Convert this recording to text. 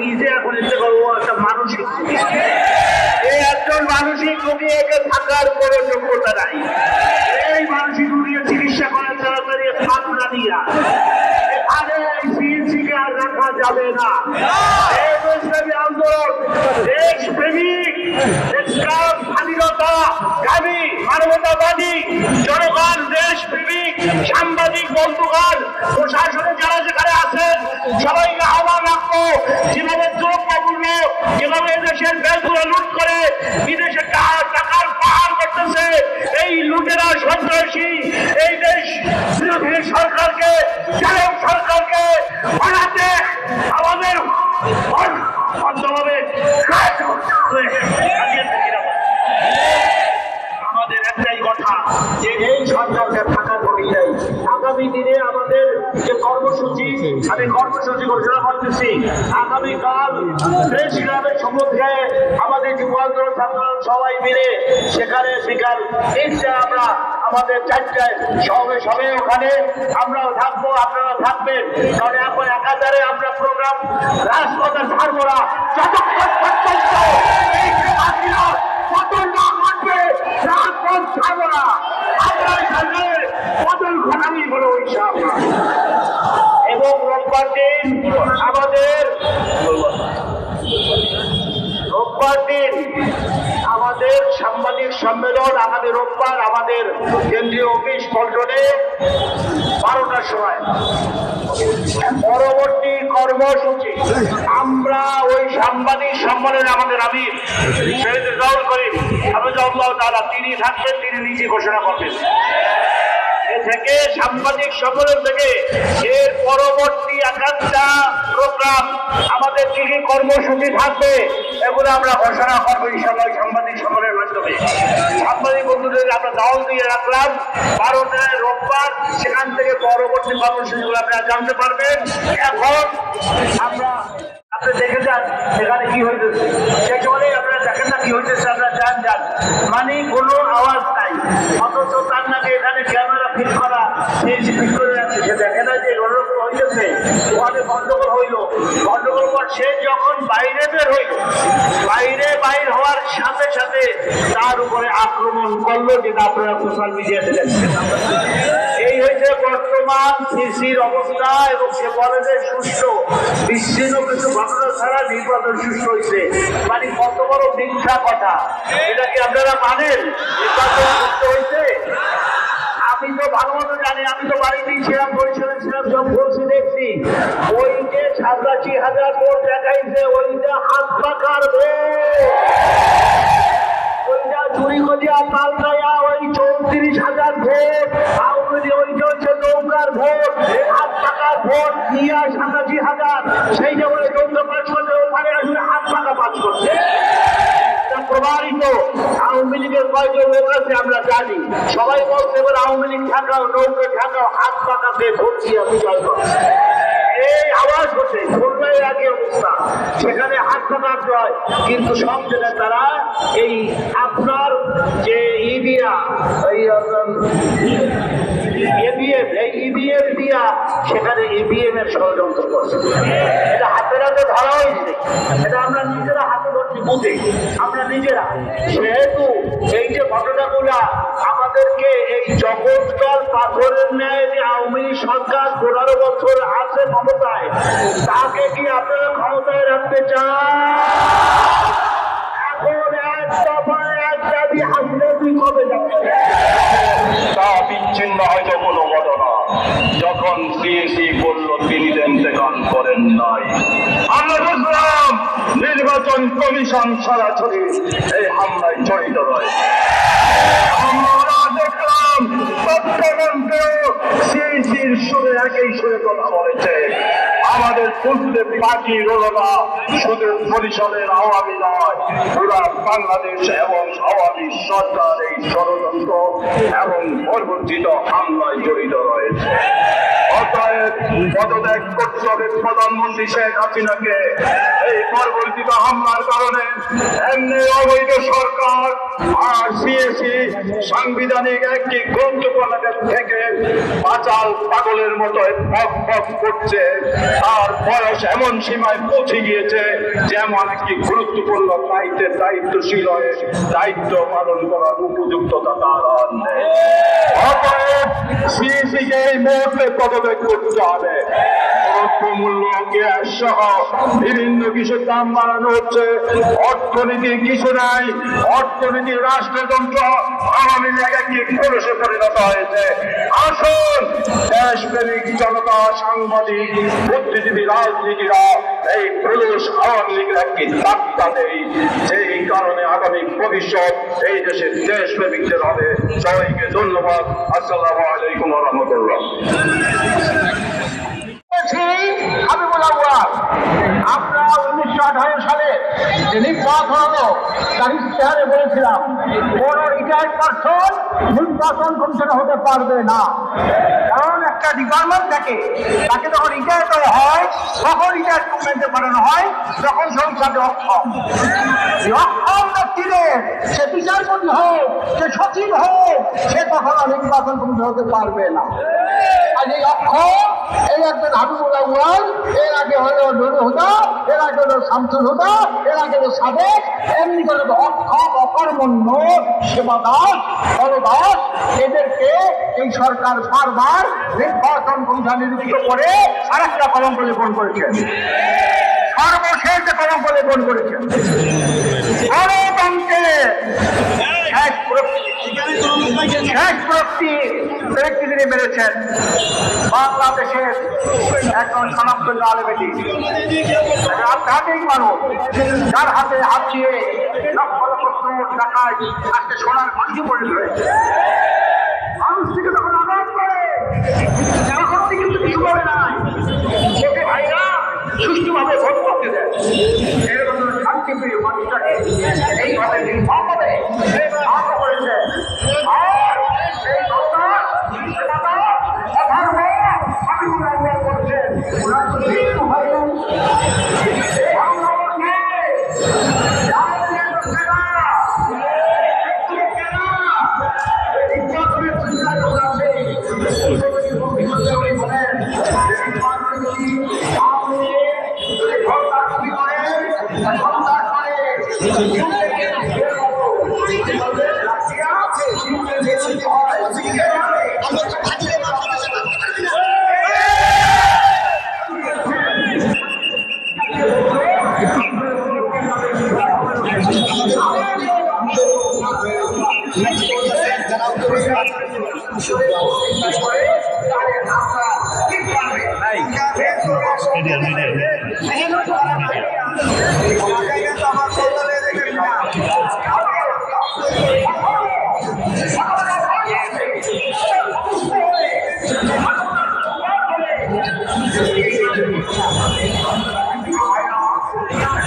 নিজে এখন করব একটা মানসিক এই একজন মানসিক একে থাকার কোনো যোগ্যতা নাই। এই মানসিক চিকিৎসা করার তাড়াতাড়ি দিয়া। এই আর রাখা যাবে না। আন্দোলন স্বাধীনতা মানবতাবাদী জনগণ সাংবাদিক বন্ধুগণ, প্রশাসনে যারা যেখানে আছেন, সবাইকে যেভাবে দ্রব্যমূল্য যেভাবে দেশের ব্যাংকগুলো লুট করে বিদেশে টাকা- টাকার পাহাড় করতেছে, এই লুটেরা সন্ত্রাসী, এই দেশ বিরোধী সরকারকে সরকারকে হটাতে আমাদের আমি কর্মসূচি ঘোষণা করতেছি। আগামীকাল প্রেস ক্লাবের সম্মুখে আমাদের যুব আন্দোলন সবাই মিলে সেখানে বিকাল তিনটে আমরা আমাদের চারটায় সবে সবে ওখানে আমরাও থাকব আপনারা থাকবেন। কারণ এখন একাধারে আমরা প্রোগ্রাম রাজপথে ছাড়বো না। যতক্ষণ না ঘটবে, রাজপথ ছাড়বো না। আমরা এখানে পতন ঘটাবি বলে ইনশাআল্লাহ। রোববার দিন আমাদের রোববার দিন আমাদের সাংবাদিক সম্মেলন আমাদের রোববার আমাদের কেন্দ্রীয় অফিস পল্টনে বারোটার সময়। পরবর্তী কর্মসূচি। আমরা ওই সাংবাদিক সম্মেলনে আমাদের আমির, শহীদ রেজাউল করিম আবুজাউল্লাহ তারা তিনি থাকবেন, তিনি নিজে ঘোষণা করবেন। থেকে, সাংবাদিক সম্মেলন থেকে, এর পরবর্তী একাধটা প্রোগ্রাম আমাদের কি কি কর্মসূচি থাকবে, এগুলো আমরা ঘোষণা করব ইনশাল্লাহ ওই সাংবাদিক সম্মেলনের মাধ্যমে। সাংবাদিক বন্ধুদের আমরা দাওয়াল দিয়ে রাখলাম। বারোটায় রোববার সেখান থেকে পরবর্তী কর্মসূচিগুলো আপনারা জানতে পারবেন। এখন আমরা আপনি দেখে যান সেখানে কি হইতেছে। সেখানে আপনারা দেখেন না কি হইতেছে, আপনারা যান যান। মানে কোনো আওয়াজ নাই। বাইরে বাইরে হওয়ার সাথে সাথে তার উপরে আক্রমণ করল যেটা আপনারা সোশ্যাল এই হয়েছে বর্তমান সিসির অবস্থা এবং সে বলে যে সুস্থ, বিচ্ছিন্ন কিছু ঘটনা নির্বাচন সুস্থ হয়েছে। মানে কত বড় মিথ্যা কথা। এটা কি আপনারা মানেন? নির্বাচন সুস্থ হয়েছে? আমি তো ভালো মতো জানি, আমি তো বাড়িতেই ছিলাম পরিষদে ছিলাম, সব বলছি, দেখছি। ওই যে সাতাশি হাজার ভোট দেখাইছে, ওইটা হাত পাকার ওইটা চুরি করিয়া পাল্টাইয়া ওই চৌত্রিশ হাজার ভোট লীগ ওই হচ্ছে নৌকার ভোট হাত টাকার ভোট, নিয়ে সাতাশি হাজার সেই প্রমাণিত। আওয়ামী লীগের কয়জন লোক আছে আমরা জানি। সবাই বলছে, এবার আওয়ামী লীগ ঠাকাও, নৌকা ঠাকাও, হাত পাকাতে বিজয় করে। এই আওয়াজ হচ্ছে, খুলনায় একই অবস্থা। সেখানে হাত পাকার জয় কিন্তু সব জায়গায় তারা এই আপনার যে ইডিয়া, এই দিয়া সেখানে ইবিএম এর ষড়যন্ত্র করছে। এটা হাতে হাতে ধরা হয়েছে। এটা আমরা নিজেরা হাতে ধরছি, বুঝে। আমরা নিজেরা। সেহেতু এই যে ঘটনাগুলা আমাদেরকে এই জগৎকাল পাথরের ন্যায় যে আওয়ামী সরকার পনেরো বছর আছে ক্ষমতায়, তাকে কি আপনারা ক্ষমতায় রাখতে চান? এখন এক দফায় এক দাবি হাসলে তুই কবে যাবে তা বিচ্ছিন্ন নাই আমরা বুঝলাম নির্বাচন কমিশন সরাসরি এই হামলায় জড়িত রয়েছে। আমরা দেখলাম তথ্যমন্ত্রীও সুরে একই সুরে কথা বলেছে। আমাদের বুঝতে বাকি রল না, শুধু পরিষদের আওয়ামী নয়, পুরা বাংলাদেশ এবং আওয়ামী সরকার এই ষড়যন্ত্র এবং পরবর্তীত হামলায় জড়িত রয়েছে। পদত্যাগ করতে হবে প্রধানমন্ত্রী শেখ হাসিনাকে। এই পরবর্তীত হামলার কারণে এমনি অবৈধ সরকার আর সিএসি সাংবিধানিক একটি গ্রন্থপালাকে থেকে পাচাল পাগলের মতো ফক ফক করছে। তার বয়স এমন সীমায় পৌঁছে গিয়েছে যে এমন একটি গুরুত্বপূর্ণ দায়িত্বের দায়িত্বশীল হয়ে দায়িত্ব পালন করার উপযুক্ততা তার অতএব সিএসিকে এই মুহূর্তে পদত্যাগ করতে হবে। দ্রব্যমূল্য অর্থনীতি অর্থনীতি রাষ্ট্রযন্ত্র সাংবাদিক, বুদ্ধিজীবী, রাজনীতিরা এই পুরুষ আওয়ামী লীগের কারণে আগামী ভবিষ্যৎ এই দেশের দেশপ্রেমিকদের হবে। সবাইকে ধন্যবাদ। আসসালামু আলাইকুম রহমতুল্লাহ। বলছি হাবিবুল আউয়াল। আমরা উনিশশো আঠারো সালে যে নির্বাচন হলো, তার ইশতেহারে বলেছিলাম, কোন রিটায়ার্ড পার্সন নির্বাচন কমিশন হতে পারবে না। কারণ একটা ডিপার্টমেন্ট থাকে, তাকে যখন রিটায়ার করা হয়, তখন রিটায়ার কমিশনকে পাঠানো হয় যখন সংসদে অক্ষম। অক্ষম সে বিচারপতি হোক, সে সচিব হোক, সে তখন আর নির্বাচন কমিশন হতে পারবে না। আর এই অক্ষম এই একজন হাবিবুল আউয়াল, এর আগে হলো নুরুল হুদা, এর আগে হলো শামসুল হুদা, এর আগে হলো সাবেক এমনি করে অক্ষম অকর্মণ্য, সেবাদাস বলদাস এদেরকে এই সরকার বারবার নির্বাচন কমিশন নিযুক্ত করে আর একটা কলঙ্ক লেপন করেছেন সর্বশেষ কলঙ্ক লেপন করেছেন প্রক্রিয়া শেষ ব্যক্তি তিনি হাতে দিয়ে লক্ষ সোনার ঘন্টি পড়ে রয়েছে। মানুষ কিন্তু কিছু করে নাই। ওকে ভাইরা ভোট করতে দেয়। মানুষটাকে